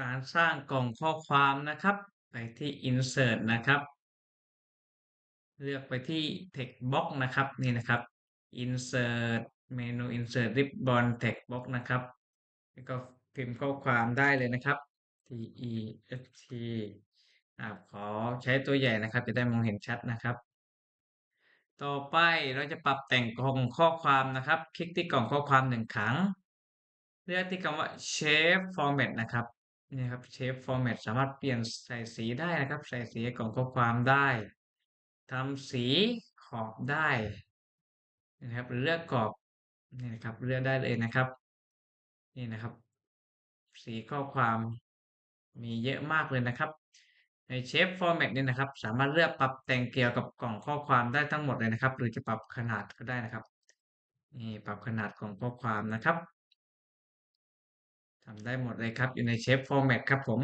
การสร้างกล่องข้อความนะครับ ไปที่ insert นะครับ เลือกไปที่ text box นะครับนี่นะครับ insert เมนู insert ribbon text box นะครับ แล้วก็พิมพ์ข้อความได้เลยนะครับ t e x t ขอใช้ตัวใหญ่นะครับ จะได้มองเห็นชัดนะครับ ต่อไปเราจะปรับแต่งกล่องข้อความนะครับ คลิกที่กล่องข้อความหนึ่งครั้ง เลือกที่คำว่า shape format นะครับ นี่ครับ shape format สามารถเปลี่ยนใส่สีได้นะครับ ใส่สีให้กล่องข้อความได้ทำสีขอบได้นะครับเลือกกรอบนี่นะครับเลือกได้เลยนะครับ นี่นะครับ สีข้อความมีเยอะมากเลยนะครับ ในเชฟฟอร์แมตนี่นะครับ สามารถเลือกปรับแต่งเกี่ยวกับกล่องข้อความได้ทั้งหมดเลยนะครับ หรือจะปรับขนาดก็ได้นะครับ นี่ปรับขนาดของข้อความนะครับ ทำได้หมดเลยครับอยู่ในเชฟฟอร์แมตครับผม